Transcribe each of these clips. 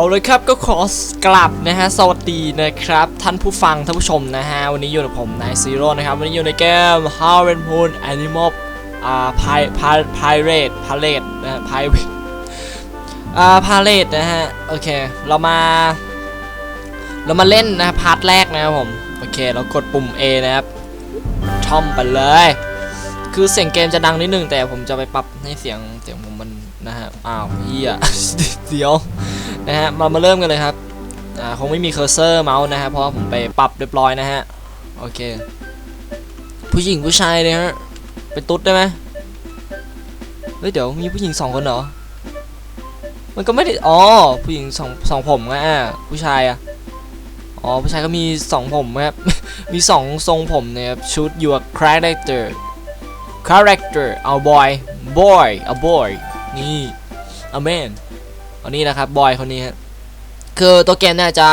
เอาเลยครับก็ขอกลับนะฮะสวัสดีนะครับ ท่านผู้ฟังท่านผู้ชมนะฮะ วันนี้อยู่กับผมนายซีโร่นะครับ วันนี้อยู่ในเกม How and Moon Animal อ่าพายพายพายเรดพาเลตนะฮะพายอ่าพาเลตนะฮะ โอเค เรามา เรามาเล่นนะพาร์ทแรกนะครับผม โอเค เรากดปุ่ม A นะครับช่อมไปเลย คือเสียงเกมจะดังนิดนึงแต่ผมจะไปปรับให้เสียงเสียงผมมันนะฮะ อ้าวเฮียเดี๋ยว นะฮะมามาเริ่มกันเลยครับอ่าคงไม่มีเคอร์เซอร์เมาส์นะฮะเพราะผมไปปรับเรียบร้อยนะฮะโอเค ผู้หญิงผู้ชายเนี่ยฮะเป็นตุ๊ดได้ไหมเฮ้ยเดี๋ยวมีผู้หญิงสองคนเหรอมันก็ไม่ได้อ๋อผู้หญิงสองสองผมอะอะผู้ชายอะอ๋อผู้ชายก็มีสองผมครับ มีสองทรงผมเนี่ยครับ shoot your character character เอา boy boy a boy นี่ a man อันนี้นะครับบอยคนนี้ฮะคือตัวเกมเนี่ยจะ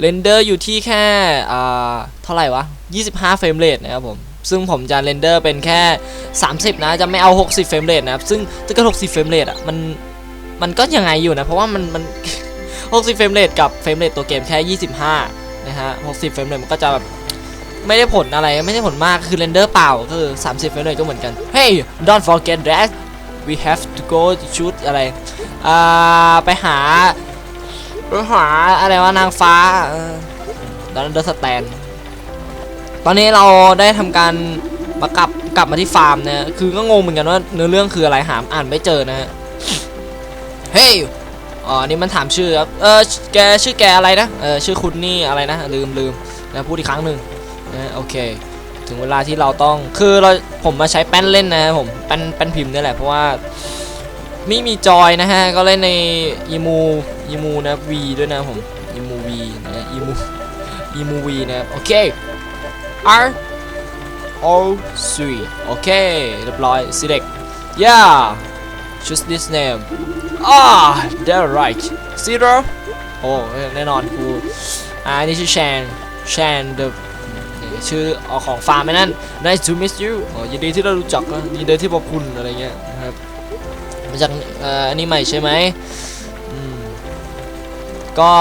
เรนเดอร์อยู่ที่แค่อ่าเท่าไหร่วะ 25 เฟรมเรทนะครับผมซึ่งผมจะเรนเดอร์เป็นแค่ 30 นะจะไม่เอา 60 เฟรมเรทนะครับซึ่งถ้าเกิด60 เฟรมเรทอะมันมันก็ยังไงอยู่นะ เพราะว่ามันมัน 60 เฟรมเรทกับเฟรมเรทตัวเกมแค่ 25 นะฮะ 60 เฟรมเรทมันก็จะแบบไม่ได้ผลอะไรไม่ได้ผลมากคือเรนเดอร์เปล่าก็คือ 30 เฟรมเรทก็เหมือนกัน Hey don't forget that we have to go to shoot อะไรอ่าไปหาไปหาอะไรว่านางฟ้าดอนเดอร์สแตนตอนนี้เราได้ทำการมากลับกลับมาที่ฟาร์มนะคือก็งงเหมือนกันว่าเนื้อเรื่องคืออะไรหามอ่านไม่เจอนะฮะเฮ้ยอ๋อนี่มันถามชื่อครับเออแกชื่อแกอะไรนะเออชื่อคุณนี่อะไรนะลืมลืมนะพูดอีกครั้งหนึ่งนะโอเค ถึงเวลาที่เราต้องคือเราผมมาใช้แป้นเล่นนะผมแป้นแป้นพิมพ์นี่แหละเพราะว่าไม่มีจอยนะฮะก็เล่นในอีมูอีมูนะวีด้วยนะผมอีมูวีนะอีมูอีมูวีนะครับโอเค R O 3โอเคเรียบร้อย select yeah choose this name ah they're right zero โอ้แน่นอนกูอ่านี่ชื่อแชนแชน the ชื่อเอาของฟาร์มนั่น nice to meet you อ๋อยินดีที่ได้รู้จักนะยินดีที่พบคุณอะไรเงี้ยนะครับมาจากอ่ออันนี้ใหม่ใช่ไหมอืมก็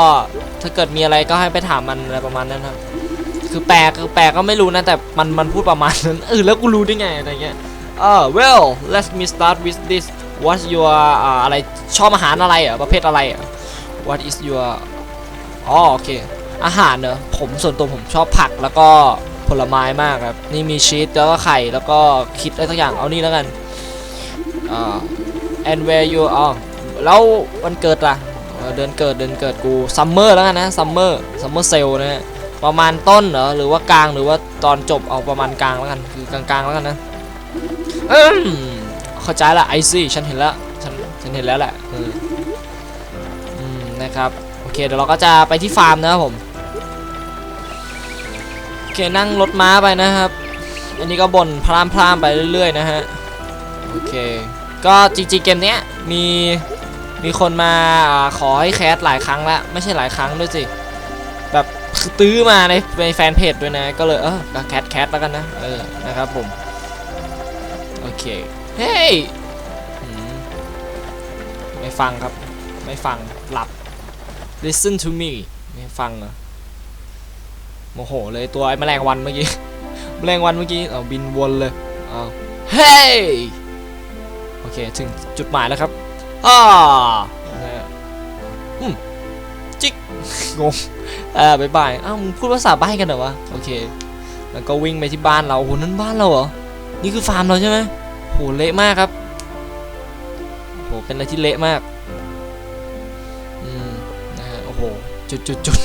ถ้าเกิดมีอะไรก็ให้ไปถามมันอะไรประมาณนั้นครับคือแปลกคือแปลกก็ไม่รู้นะแต่มันมันพูดประมาณนั้นเออแล้วกูรู้ได้ไงอะไรเงี้ยเออ well let me start with this what's your อ่าอะไรชอบอาหารอะไรอะประเภทอะไรอะ what is your อ๋อโอเค อาหารเนอะผมส่วนตัวผมชอบผักแล้วก็ผลไม้มากครับ นี่มีชีสแล้วก็ไข่แล้วก็คิดอะไรสักอย่างเอานี่แล้วกันอ่า and where you are แล้ววันเกิดล่ะเดือนเกิดเดือนเกิดกูซัมเมอร์แล้วกันนะซัมเมอร์ซัมเมอร์เซลนะฮะประมาณต้นเหรอหรือว่ากลางหรือว่าตอนจบเอาประมาณกลางแล้วกันคือกลางๆแล้วกันนะอืมเข้าใจละไอซี่ฉันเห็นแล้วฉันฉันเห็นแล้วแหละอืมนะครับโอเคเดี๋ยวเราก็จะไปที่ฟาร์มนะครับผม คนั่งรถม้าไปนะครับ อันนี้ก็บ่นพรามพรามๆไปเรื่อย ๆ นะฮะ โอเค ก็จริงๆเกมเนี้ยมีมีคนมาอขอให้แคสหลายครั้งแล้วไม่ใช่หลายครั้งด้วยสิ แบบตื้อมาในในแฟนเพจด้วยนะ ก็เลยเออก็แคสแคสแล้วกันนะ เออ นะครับผม โอเค เฮ้ยไม่ฟังครับ ไม่ฟังหลับ listen to me ไม่ฟังเหรอ โมโหเลยตัวไอ้แมลงวันเมื่อกี้แมลงวันเมื่อกี้เอาบินวนเลยเอาเฮ้ยโอเคถึงจุดหมายแล้วครับอ่านะฮะอืมจิกงงเออบายบายอ้าวมึงพูดภาษาใบ้กันเหรอวะโอเคแล้วก็วิ่งไปที่บ้านเราโอ้โหนั่นบ้านเราเหรอนี่คือฟาร์มเราใช่ไหมโหเละมากครับโหเป็นอะไรที่เละมากอืมนะฮะโอ้โหจุดจุดจุด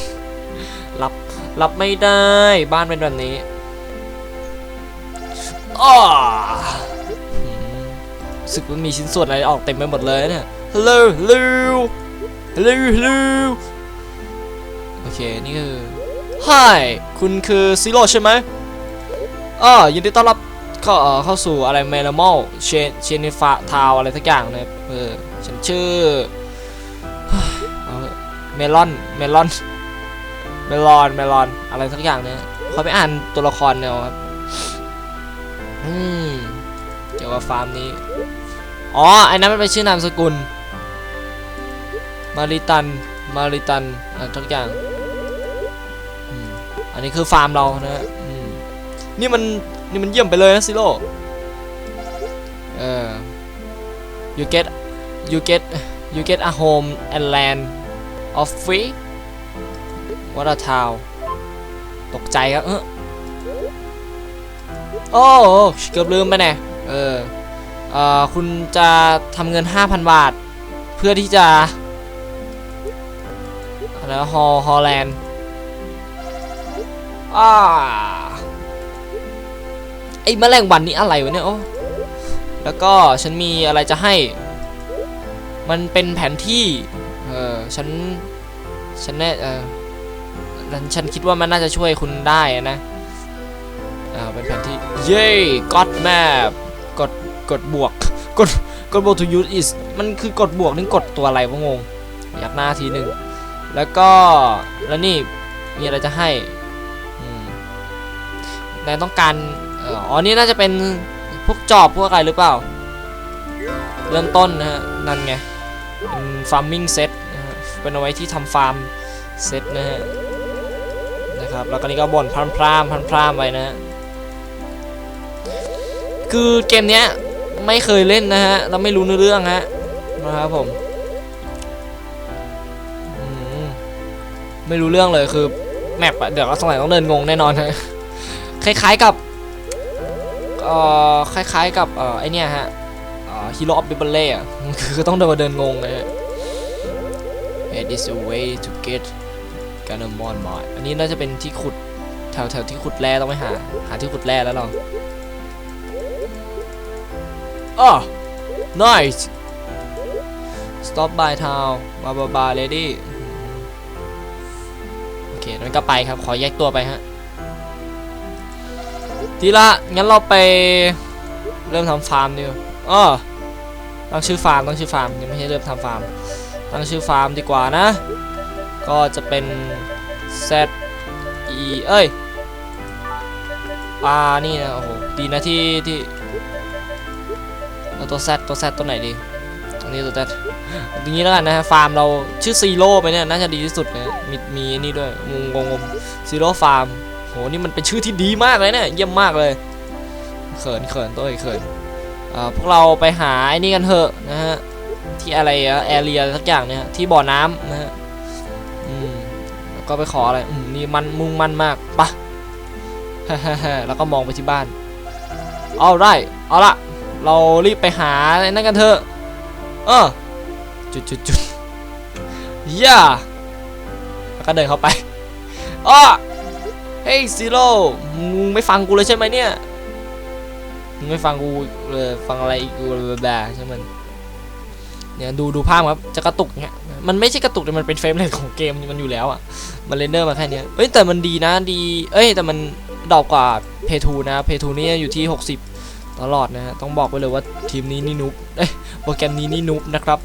รับรับไม่ได้บ้านเป็นแบบนี้อ้ารู้สึกว่ามีชิ้นส่วนอะไรออกเต็มไปหมดเลยเนี่ย hello hello hello hello โอเค นี่คือ hi คุณคือซิโร่ใช่ไหมอ่ายินดีต้อนรับเข้าเข้าสู่อะไร m e l a m a l เชนเชนิฟาทาวอะไรทักอย่างนะครับเออฉันชื่อเมลอน เมลอน เมลอนเมลอนอะไรทักอย่างเนี่ยเขาไปอ่านตัวละครเนี่ยครับอืมเกี่ยวกับฟาร์มนี้ อ๋อไอ้นั้นมันเป็นชื่อนามสกุล มาริตัน มาริตันอะทุกอย่างอันนี้คือฟาร์มเรานะฮะนี่มันนี่มันเยี่ยมไปเลยนะซิโร่เออ you get you get you get a home and land of free what a town ตกใจครับเออโอ้เกือบลืมไปแน่เออเออคุณจะทำเงิน 5,000 บาท เพื่อที่จะอะไรฮอลฮอลแลนด์อ่าไอ้แมลงวันนี้อะไรวะเนี่ยโอ้แล้วก็ฉันมีอะไรจะให้ มันเป็นแผนที่ เออฉัน ฉันแน่เออ ฉันฉันคิดว่ามันน่าจะช่วยคุณได้นะอ่าเป็นแผนที่เย้ก็อดแมปกดกดบวกกดกดบวก to use is มันคือกดบวกนี่กดตัวอะไรวะงงอยากหน้าทีหนึ่งแล้วก็แล้วนี่มีอะไรจะให้นายต้องการอ๋อนี่น่าจะเป็นพวกจอบพวกอะไรหรือเปล่า เริ่มต้นนะฮะนั่นไงเป็น farming set นะฮะเป็นเอาไว้ที่ทำฟาร์มเซตนะฮะ นะครับแล้วก็นี่ก็บ่นพรามพรามพรามพรามไปนะฮะคือเกมเนี้ยไม่เคยเล่นนะฮะเราไม่รู้เนื้อเรื่องฮะนะครับผมไม่รู้เรื่องเลยคือแมปอะเดี๋ยวเราสงสัยต้องเดินงงแน่นอนฮะคล้ายๆกับเอ่อคล้ายๆกับเอ่อไอเนี้ยฮะฮีโร่ออฟบิเบเล่อะคือต้องเดินมาเดินงงเลยฮะ It is a way to get g a n a m o n mine อันนี้น่าจะเป็นที่ขุดแถวแถวที่ขุดแร่ต้องไปหา หาที่ขุดแร่แล้วเราอ๋อ nice stop by town บาบาบา lady โอเคนั้นก็ไปครับ ขอแยกตัวไปฮะ ทีละ งั้นเราไปเริ่มทำฟาร์มดีกว่าอ้อตั้งชื่อฟาร์มตั้งชื่อฟาร์มยังไม่ใช่เริ่มทำฟาร์ม ตั้งชื่อฟาร์มดีกว่านะ ก็จะเป็น Z E เอ้ยปลานี่นะ โอ้โห ดีนะที่ที่ตัว Z ตัว Z ตัวไหนดีตัวนี้ตัว Z อย่างนี้แล้วกันนะฮะ ฟาร์มเราชื่อซีโร่ไปเนี่ย น่าจะดีที่สุดนะมีมีอันนี่ด้วยงงงงซีโร่ฟาร์มโห นี่มันเป็นชื่อที่ดีมากเลยเนี่ย เยี่ยมมากเลย เขินเขินตัวเขินพวกเราไปหาไอ้นี่กันเถอะนะฮะ ที่อะไรอะแอเรียสักอย่างเนี่ยที่บ่อน้ำนะฮะ ก็ไปขออะไรอืมนี่มันมุ่งมั่นมากปะแล้วก็มองไปที่บ้านเอาได้เอาละเรารีบไปหาไอ้นั่นกันเถอะเออจุดจุดจุดย่าแล้วก็เดินเข้าไปอ้อเฮ้ยซีโร่มึงไม่ฟังกูเลยใช่ไหมเนี่ยมึงไม่ฟังกูเลยฟังอะไรอีกกูแบบใช่ไหมเนี่ยดูดูภาพครับจะกระตุกเนี่ย มันไม่ใช่กระตุกแต่มันเป็นเฟรมเรทของเกมมันอยู่แล้วอะ มันเรนเดอร์มาแค่นี้เอ้ยแต่มันดีนะดี เอ้ยแต่มันดอปกว่าเพทูนะเพทูนี่อยู่ที่ 60 ตลอดนะฮะต้องบอกไว้เลยว่าทีมนี้นี่นุบเอ้ยโปรแกรมนี้นี่นุบนะครับ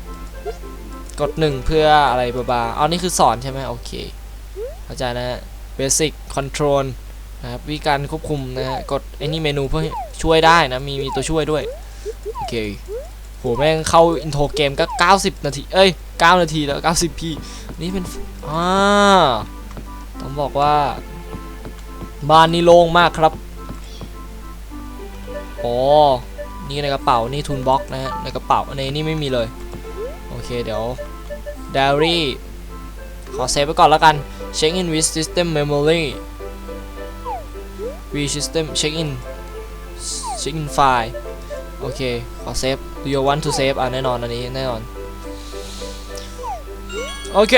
กดหนึ่งเพื่ออะไรบ้าบาเอานี่คือสอนใช่ไหมโอเคเข้าใจนะฮะ basic control นะครับวิธีการควบคุมนะฮะกดไอ้นี่เมนูเพื่อช่วยได้นะมีมีตัวช่วยด้วยโอเคโหแม่งเข้าอินโทรเกมก็ 90 นาที เอ้ย 9 นาทีแล้ว 90พีนี่เป็นอ่าต้องบอกว่า บ้านนี้โล่งมากครับโอ้นี่ในกระเป๋า นี่ทุนบ็อกนะฮะ ในกระเป๋า ในนี่ไม่มีเลย โอเค เดี๋ยว diary ขอเซฟไว้ก่อนแล้วกัน check in with system memory v system check in check in file โอเค ขอเซฟ do you want to save อะแน่นอนอันนี้ แน่นอน โอเค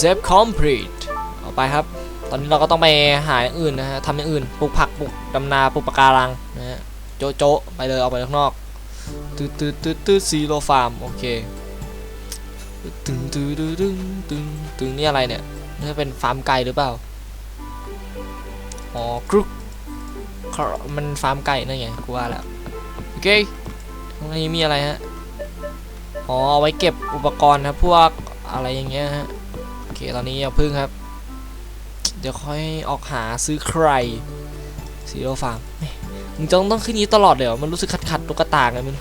save complete เอาไปครับ ตอนนี้เราก็ต้องไปหาอย่างอื่นนะฮะทำอย่างอื่นปลูกผักปลูกดำนาปลูกปะการังนะฮะโจะโจะไปเลยเอาไปข้างนอกตืดตืดตืดตืดซีโร่ฟาร์มโอเคตึงตึงตึงตึงตึงตึงนี่อะไรเนี่ยนี่เป็นฟาร์มไก่หรือเปล่าอ๋อกรุ๊กมันฟาร์มไก่นั่นไงกูว่าแล้วโอเคตรงนี้มีอะไรฮะอ๋อเอาไว้เก็บอุปกรณ์ครับพวก อะไรอย่างเงี้ยฮะโอเคตอนนี้อย่าพึ่งครับ เดี๋ยวค่อยออกหาซื้อใครซีโร่ฟาร์มมึงจะต้องขึ้นนี้ตลอดเดี๋ยวมันรู้สึกขัดๆตุ๊กตาไงมัน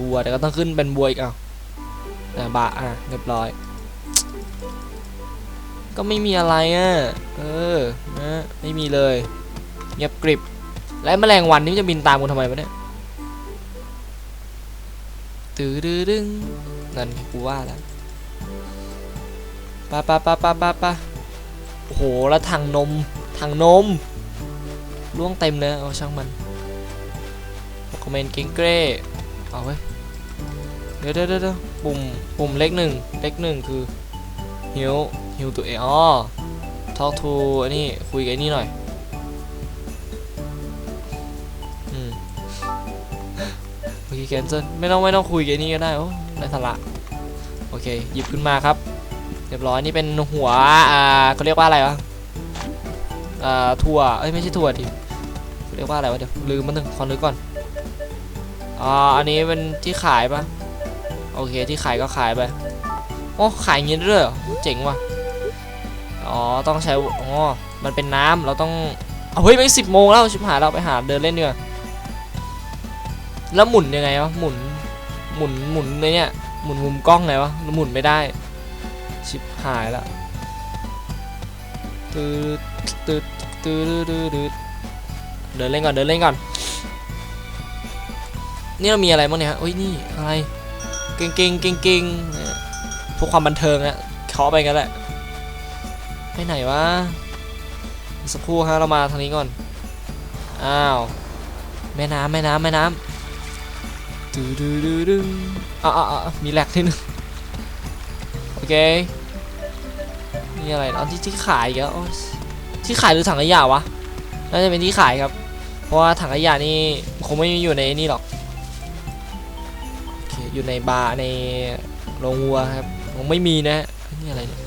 วัวแต่ก็ต้องขึ้นเป็นบัวอีกอะอะบะอะเรียบร้อย ก็ไม่มีอะไรอะเออนะไม่มีเลยเงียบกริบ และแมลงวันนี่จะบินตามกูทำไมวะเนี่ยตื้อดึงนั่นกูว่าแล้ว ปะปะปะปะปะปะโอ้โหแล้วถังนมถังนมล่วงเต็มเลยเอาช่างมันคอมเมนต์เก่งเกรเอาไว้ยเดี๋ยวเดี๋ยวเดี๋ยวปุ่มปุ่มเล็กหนึ่งเล็กหนึ่งคือฮิวฮิวตัวเองอ๋อ talk to อันนี้คุยกับอ้นี่หน่อยอืมโอเคแคนเซิลไม่ต้องไม่ต้องคุยกับอ้นี่ก็ได้โอ้ไรสาระโอเค หยิบขึ้นมาครับ รียบร้อยนี่เป็นหัวอ่าเขาเรียกว่าอะไรวะอ่าถั่วเอ้ยไม่ใช่ถั่วดิเขาเรียกว่าอะไรวะเดี๋ยวลืมมันหนึ่งขอนึกก่อนอ่าอันนี้เป็นที่ขายปะโอเคที่ขายก็ขายไปโอ้ขายอย่างงี้ด้วยเหรอเจ๋งว่ะอ๋อต้องใช้อ๋อมันเป็นน้ำเราต้องเอาเฮ้ยไม่สิบโมงแล้วชิบหายเราไปหาเดินเล่นดีกว่าแล้วหมุนยังไงวะหมุนหมุนหมุนในเนี่ยหมุนมุมกล้องไงวะหมุนไม่ได้ ชิบหายละตืดตืดตืดตืดตืดเดินเล่นก่อนเดินเล่นก่อน นี่เรามีอะไรบ้างเนี่ยฮะโอ้ยนี่อะไร เก่งเก่งเก่งเก่งพวกความบันเทิงอะเคาะไปกันแหละ ไปไหนวะ สักครู่ฮะเรามาทางนี้ก่อน อ้าว แม่น้ำแม่น้ำแม่น้ำดูดูดูดูอะอะอะมีแหลกที่นึง อเคนี่อะไรเอาที่ที่ขายอีกแล้วโอ๊ยที่ขายหรือถังขยะวะน่าจะเป็นที่ขายครับ เพราะว่าถังขยะนี่คงไม่อยู่ในนี่หรอกโอเคอยู่ในบาร์ในโรงวัวครับคงไม่มีนะนี่อะไรเนี่ย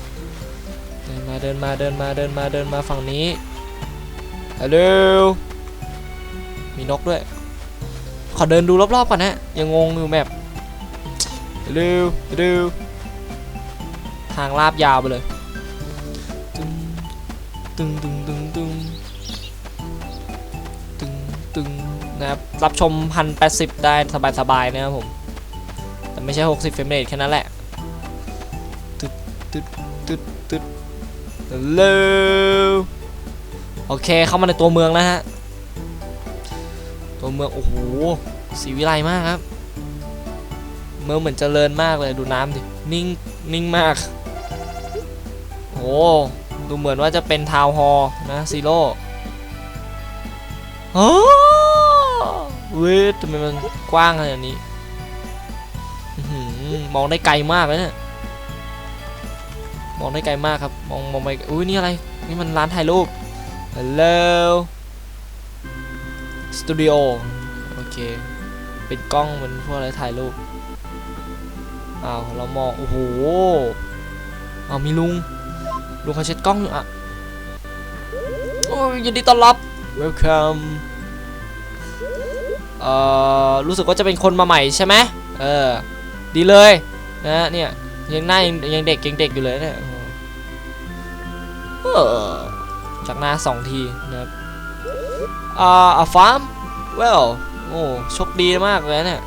เดินมาเดินมาเดินมาเดินมาเดินมาฝั่งนี้ฮัลโหลมีนกด้วย ขอเดินดูรอบๆก่อนนะยังงงอยู่แบบฮัลโหลฮัลโหล ทางลาบยาวไปเลยตึงตึงตึงตึงตึงตึงตึงนะครับรับชมพันแปดสิบได้สบายๆนะครับผม แต่ไม่ใช่ 60 เฟรมเรทแค่นั้นแหละตึ๊ดตึ๊ดตึ๊ดตึ๊ดฮัลโหลโอเคเข้ามาในตัวเมืองแล้วฮะ ตัวเมืองโอ้โหสีวิไลมากครับ เมืองเหมือนเจริญมากเลยดูน้ำดิ นิ่งนิ่งมาก โอ้ดูเหมือนว่าจะเป็นทาวน์ฮอล์นะซีโร่โอ้เว้ยทำไมมันกว้างขนาดนี้มองได้ไกลมากเลยเนี่ยมองได้ไกลมากครับ มองมองไปอุ้ยนี่อะไร นี่มันร้านถ่ายรูปฮัลโหลสตูดิโอโอเค เป็นกล้องเป็นพวกอะไรถ่ายรูปอ้าวเรามอง โอ้โหอ้าวมีลุง ลุงเขาเช็ดกล้องอยู่อะโอ้ยยินดีต้อนรับ welcome เอ่อรู้สึกว่าจะเป็นคนมาใหม่ใช่ไหมเออ ดีเลยนะเนี่ยยังหน้ายังยังเด็กยังเด็กอยู่เลยเนี่ยเออจากหน้าสองทีนะครับอ่า a farm well โอ้โชคดีมากเลยเนี่ย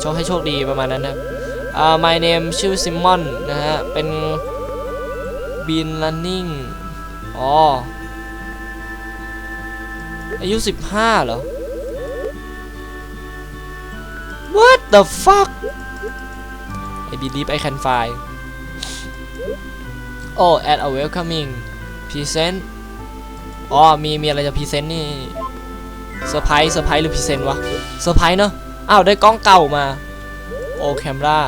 โชคให้โชคดีประมาณนั้นนะอ่า my name ชื่อซิมมอนนะฮะ เป็น bean running อ๋อ อายุ 15 เหรอ what the fuck I believe I can fly. Oh, at a welcoming present อ๋อ มี มีอะไรจะพรีเซนต์นี่เซอร์ไพรส์เซอร์ไพรส์หรือพรีเซนต์วะเซอร์ไพรส์เนอะอ้าว ได้กล้องเก่ามา โอ้แคมรา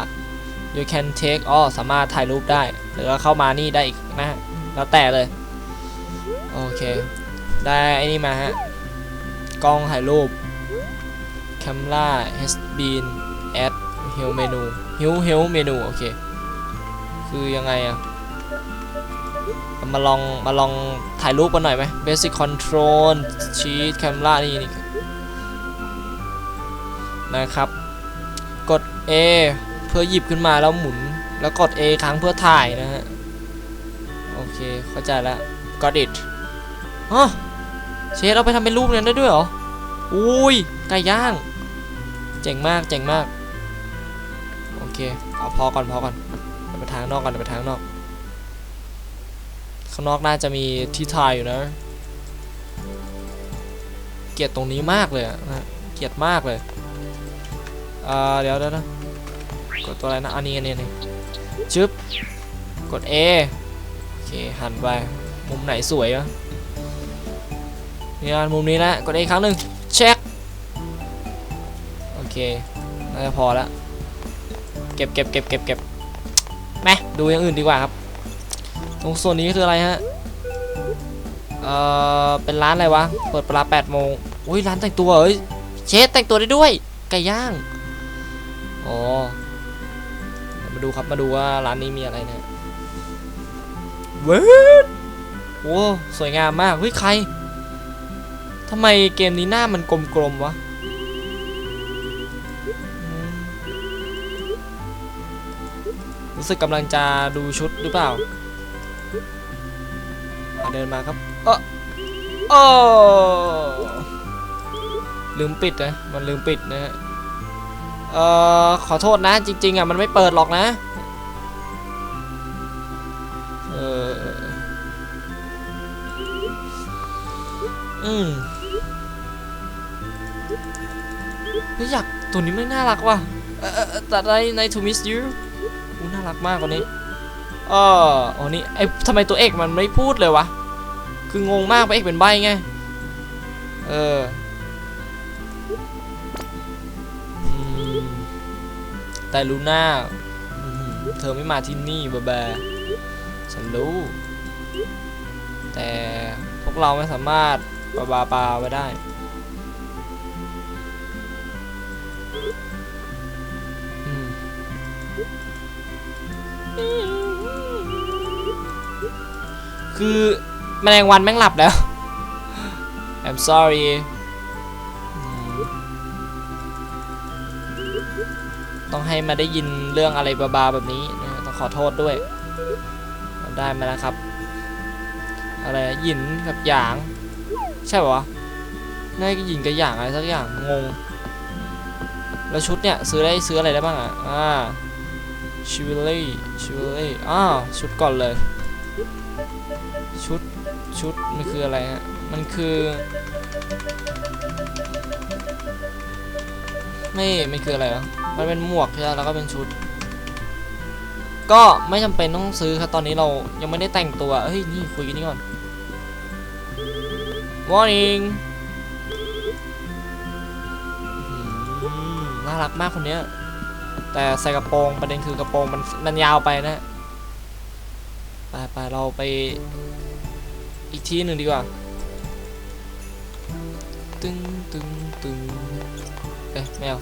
you can take อ๋อสามารถถ่ายรูปได้ หรือว่าเข้ามานี่ได้อีกนะฮะแล้วแต่เลย โอเค ได้ไอ้นี่มาฮะ กล้องถ่ายรูป camera has been at help menu ฮิวฮิวเมนูโอเค คือยังไงอะมาลองมาลองถ่ายรูปกันหน่อยไหม basic control sheet camera นี่นี่นะครับ กด A เพื่อหยิบขึ้นมาแล้วหมุน แล้วกด A ครั้งเพื่อถ่ายนะฮะ โอเค เข้าใจแล้ว got it ฮะเชฟเอาไปทำเป็นรูปนั้นได้ด้วยเหรอ อุ้ยไก่ย่าง เจ๋งมาก เจ๋งมาก โอเค เอาพอก่อนพอก่อนไปทางนอกก่อนไปทางนอก ข้างนอกน่าจะมีที่ถ่ายอยู่นะ เกลียดตรงนี้มากเลยนะเกลียดมากเลยเอ่อเดี๋ยวเดี๋ยวนะ กดตัวอะไรนะอันนี้อันนี้นนี้ชึบกด A โอเคหันไปมุมไหนสวยอะเนี่ยมุมนี้แหละกด A อีกครั้งหนึ่งเช็คโอเคน่าจะพอแล้วเก็บเก็บเก็บเก็บเก็บแม่ดูอย่างอื่นดีกว่าครับ ตรงส่วนนี้คืออะไรฮะเอ่อเป็นร้านอะไรวะเปิดเวลา8โมงอุ้ยร้านแต่งตัวเอ้ยเชฟแต่งตัวได้ด้วยไก่ย่างอ๋อ ดี๋ยวมาดูครับมาดูว่าร้านนี้มีอะไรเนะเว้ยโอ้สวยงามมากเฮ้ยใครทำไมเกมนี้หน้ามันกลมๆวะอืมรู้สึกกำลังจะดูชุดหรือเปล่าอะเดินมาครับเออโอ้ลืมปิดนะ มันลืมปิดนะฮะ เอ่อขอโทษนะจริง ๆอะมันไม่เปิดหรอกนะเอออืมเฮ้ยอยากตัวนี้ไม่น่ารักว่ะออเออเออแต่ได้ใน to miss you อู้น่ารักมากกว่านี้เออโอ้นี่ไอ้ทำไมตัวเอกมันไม่พูดเลยวะ คืองงมากพระเอกเป็นใบไง เออ แต่ลูน่าเธอไม่มาที่นี่บะแบฉันรู้ แต่พวกเราไม่สามารถปาบาปาไว้ได้คือแมลงวันแม่งหลับแล้ว I'm sorry ต้องให้มาได้ยินเรื่องอะไรบาๆแบบนี้นะต้องขอโทษด้วย ได้มาแล้วครับ อะไรหยินกับหยาง ใช่ปะวะน่าจะหยินกับหยางอะไรสักอย่างงง แล้วชุดเนี่ยซื้อได้ซื้ออะไรได้บ้างอะอ่าชิวเล่ชิวเล่อ้าวชุดก่อนเลย ชุดชุดมันคืออะไรฮะมันคือ ไม่มันคืออะไรวะมันเป็นหมวกใช่ไหมแล้วก็เป็นชุด ก็ไม่จำเป็นต้องซื้อครับตอนนี้เรายังไม่ได้แต่งตัวเฮ้ยนี่คุยกันนี่ก่อน morning น่ารักมากคนเนี้ย แต่ใส่กระโปรงประเด็นคือกระโปรงมันมันยาวไปนะไปไปเราไปอีกที่หนึ่งดีกว่า ตึงตึงตึง เอ๊ะไม่เอา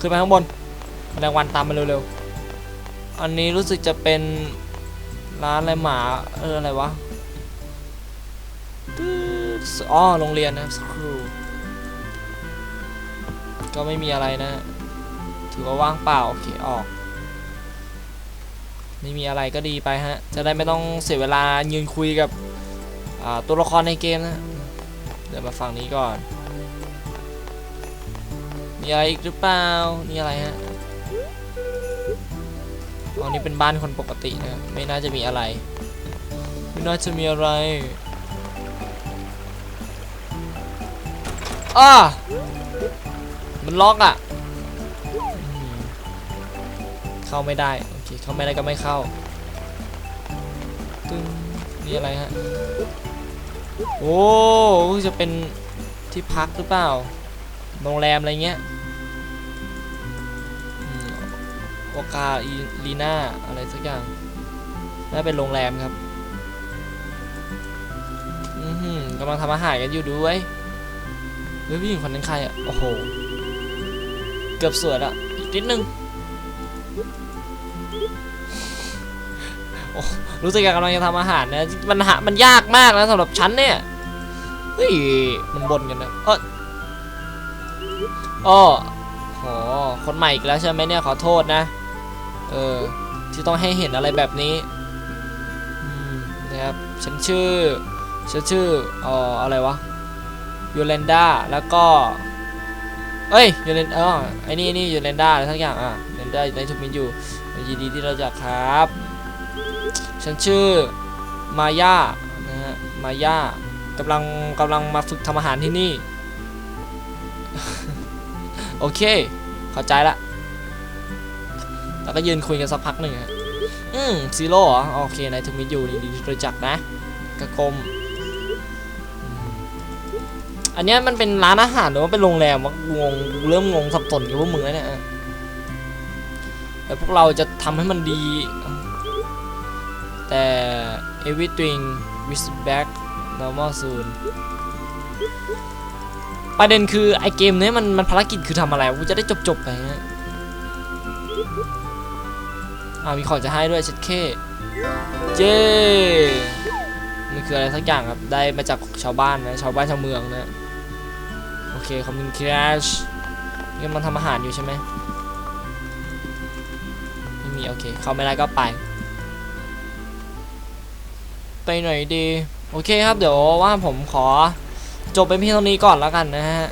ขึ้นไปข้างบนแมลงวันตามมาเร็วๆ อันนี้รู้สึกจะเป็นร้านอะไรหมาเอออะไรวะอ๋อโรงเรียนนะสครูก็ไม่มีอะไรนะ ถือว่าว่างเปล่าโอเคออกไม่มีอะไรก็ดีไปฮะ จะได้ไม่ต้องเสียเวลายืนคุยกับตัวละครในเกมนะ เดี๋ยวมาฝั่งนี้ก่อน มีอะไรอีกหรือเปล่า นี่อะไรฮะอันนี้เป็นบ้านคนปกตินะไม่น่าจะมีอะไร ไม่น่าจะมีอะไรอ้ามันล็อกอะ เข้าไม่ได้ โอเค เข้าไม่ได้ก็ไม่เข้าตึ้งนี่อะไรฮะ โอ้ จะเป็นที่พักหรือเปล่า โรงแรมอะไรเงี้ย โอกาลีน่าอะไรสักอย่างน่าเป็นโรงแรมครับ อือหือกำลังทำอาหารกันอยู่ด้วยเฮ้ยผู้หญิงคนนั้นใครอะ โอ้โห เกือบสวยละอีกนิดนึงรู้สึกอยากกำลังจะทำอาหารนะ มันหา มันยากมากนะสำหรับฉันเนี่ย เฮ้ย มันบ่นกันนะ เอออ้อโห คนใหม่อีกแล้วใช่ไหมเนี่ย ขอโทษนะ เออที่ต้องให้เห็นอะไรแบบนี้นะครับฉันชื่อฉันชื่อเอ่ออะไรวะยูเรนดาแล้วก็เอ้ยยูเรนเออไอ้นี่นี่ยูเรนดาอะไรทั้งอย่างอะยูเรนดาในทุกมินอยู่ยินดีที่เราจะครับ ฉันชื่อมาย่านะฮะมาย่ากำลังกำลังมาฝึกทำอาหารที่นี่ โอเค เข้าใจละ แล้วก็ยืนคุยกันสักพักหนึ่งอืมซีโร่เหรอ โอเคนายทมิตอยู่นี่ดีที่รู้จักนะกระกมอันเนี้ยมันเป็นร้านอาหารหรือว่าเป็นโรงแรมวะงงเริ่มงงสับสนกับพวกมึงแล้วเนี่ยแต่พวกเราจะทำให้มันดี แต่ everything is back normal soon ประเด็นคือไอเกมเนี้ยมันมันภารกิจคือทำอะไรกูจะได้จบจบๆไปฮะ อ่ามีของจะให้ด้วยเช็ดเคเย้มันคืออะไรสักอย่างครับ ได้มาจากชาวบ้านนะ ชาวบ้านชาวเมืองนะ โอเคขอบคุณคราชนี่มันทำอาหารอยู่ใช่ไหมไม่มีโอเค เข้าไม่ได้ก็ไป ไปไหนดี โอเคครับ เดี๋ยวว่าผมขอจบเป็นเพียงเท่านี้ก่อนแล้วกันนะฮะ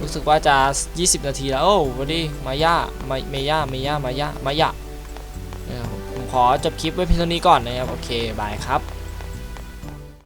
รู้สึกว่าจะ 20 นาทีแล้ว โอ้วันดีมาย่ามาเมย่าเมย่ามาย่ามายะเออผม ขอจบคลิปไว้เพียงเท่านี้ก่อนนะครับ โอเค บายครับ